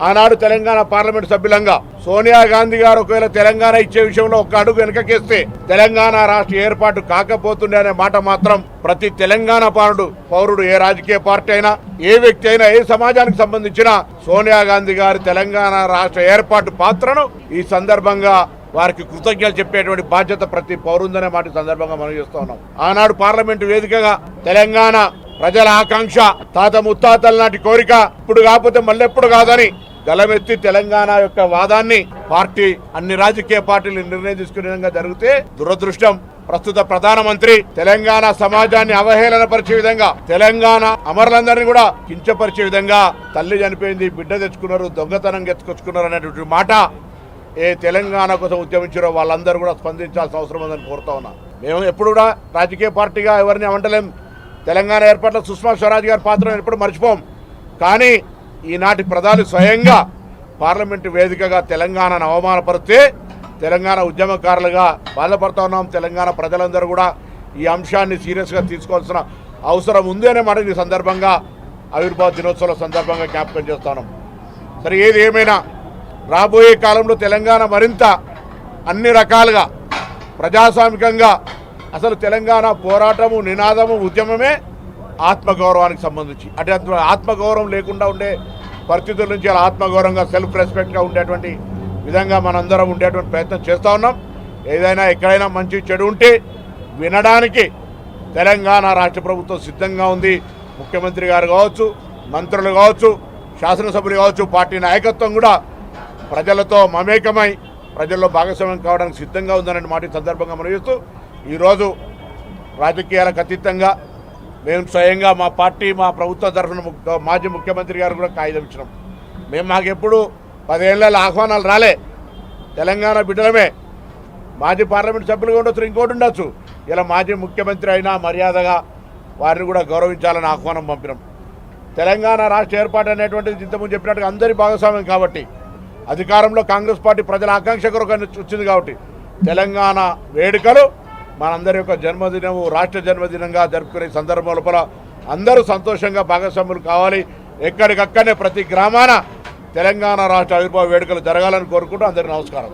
ఆనాడు తెలంగాణ పార్లమెంట్ సభ్యులంగా సోనియా గాంధీ గారు ఒకవేళ తెలంగాణ ఇచ్చే విషయంలో ఒక అడుగు వెనకకేస్తే తెలంగాణ రాష్ట్ర ఏర్పాటు కాకపోతుండే అనే మాట మాత్రం ప్రతి తెలంగాణ పౌరుడు పౌరుడు ఏ రాజకీయ పార్టీ అయినా ఏ వ్యక్తి అయినా ఏ సమాజానికి సంబంధించిన సోనియా గాంధీ గారి తెలంగాణ రాష్ట్ర ఏర్పాటు పాత్రను ఈ సందర్భంగా వారికి కృతజ్ఞతలు చెప్పేటువంటి బాధ్యత ప్రతి పౌరుందనే మాట సందర్భంగా మనం చేస్తూ ఉన్నాం. ఆనాడు పార్లమెంటు వేదికగా తెలంగాణ ప్రజల ఆకాంక్ష తాత ముత్తాతల నాటి కోరిక ఇప్పుడు కాకపోతే మళ్ళెప్పుడు కాదని గలమెత్తి తెలంగాణ యొక్క వాదాన్ని పార్టీ అన్ని రాజకీయ పార్టీలు నిర్ణయం తీసుకునే విధంగా జరిగితే దురదృష్టం. ప్రస్తుత ప్రధానమంత్రి తెలంగాణ సమాజాన్ని అవహేళన పరిచే విధంగా తెలంగాణ అమరులందరినీ కూడా కించపరిచే విధంగా తల్లి చనిపోయింది బిడ్డ తెచ్చుకున్నారు దొంగతనం ఎత్తుకొచ్చుకున్నారు అనేటువంటి మాట ఏ తెలంగాణ కోసం ఉద్యమించారో వాళ్ళందరూ కూడా స్పందించాల్సిన అవసరం ఉందని కోరుతా ఉన్నా. మేము ఎప్పుడు కూడా రాజకీయ పార్టీగా ఎవరిని అంటలేం తెలంగాణ ఏర్పాట్లో సుష్మా స్వరాజ్ గారి పాత్రను ఎప్పుడు మర్చిపోం. కానీ ఈనాటి ప్రధాని స్వయంగా పార్లమెంటు వేదికగా తెలంగాణను అవమానపరిస్తే తెలంగాణ ఉద్యమకారులుగా బాధపడుతూ ఉన్నాం. తెలంగాణ ప్రజలందరూ కూడా ఈ అంశాన్ని సీరియస్గా తీసుకోవాల్సిన అవసరం ఉంది అనే మాట ఈ సందర్భంగా ఆవిర్భావ దినోత్సవం సందర్భంగా జ్ఞాపకం చేస్తాను సరే ఏది ఏమైనా రాబోయే కాలంలో తెలంగాణ మరింత అన్ని రకాలుగా ప్రజాస్వామికంగా అసలు తెలంగాణ పోరాటము నినాదము ఉద్యమమే ఆత్మగౌరవానికి సంబంధించి. అంటే ఆత్మగౌరవం లేకుండా ఉండే పరిస్థితుల నుంచి అలా ఆత్మగౌరవంగా సెల్ఫ్ రెస్పెక్ట్గా ఉండేటువంటి విధంగా మనందరం ఉండేటువంటి ప్రయత్నం చేస్తూ ఉన్నాం. ఏదైనా ఎక్కడైనా మంచి చెడు ఉంటే వినడానికి తెలంగాణ రాష్ట్ర ప్రభుత్వం సిద్ధంగా ఉంది. ముఖ్యమంత్రి గారు కావచ్చు మంత్రులు కావచ్చు శాసనసభ్యులు కావచ్చు పార్టీ నాయకత్వం కూడా ప్రజలతో మమేకమై ప్రజల్లో భాగస్వామ్యం కావడానికి సిద్ధంగా ఉందనే మాట సందర్భంగా మనం చూస్తూ ఈరోజు రాజకీయాలకు అతీతంగా మేము స్వయంగా మా పార్టీ మా ప్రభుత్వ తరఫున మాజీ ముఖ్యమంత్రి గారు కూడా కాగితం ఇచ్చినాం. మేము మాకెప్పుడు పదేళ్ళ ఆహ్వానాలు రాలే. తెలంగాణ బిడ్డలమే. మాజీ పార్లమెంట్ సభ్యులుగా ఉండొచ్చు ఇంకోటి ఉండొచ్చు. ఇలా మాజీ ముఖ్యమంత్రి అయినా మర్యాదగా వారిని కూడా గౌరవించాలని ఆహ్వానం పంపినాం. తెలంగాణ రాష్ట్ర ఏర్పాటు అనేటువంటిది ఇంతకుముందు చెప్పినట్టుగా అందరి భాగస్వామ్యం కాబట్టి అధికారంలో కాంగ్రెస్ పార్టీ ప్రజల ఆకాంక్ష కొరకు వచ్చింది కాబట్టి తెలంగాణ వేడుకలు మనందరి యొక్క జన్మదినము రాష్ట్ర జన్మదినంగా జరుపుకునే సందర్భం లోపల అందరూ సంతోషంగా భాగస్వాములు కావాలి. ఎక్కడికక్కడనే ప్రతి గ్రామాన తెలంగాణ రాష్ట్ర ఆవిర్భావ వేడుకలు జరగాలని కోరుకుంటూ అందరికీ నమస్కారం.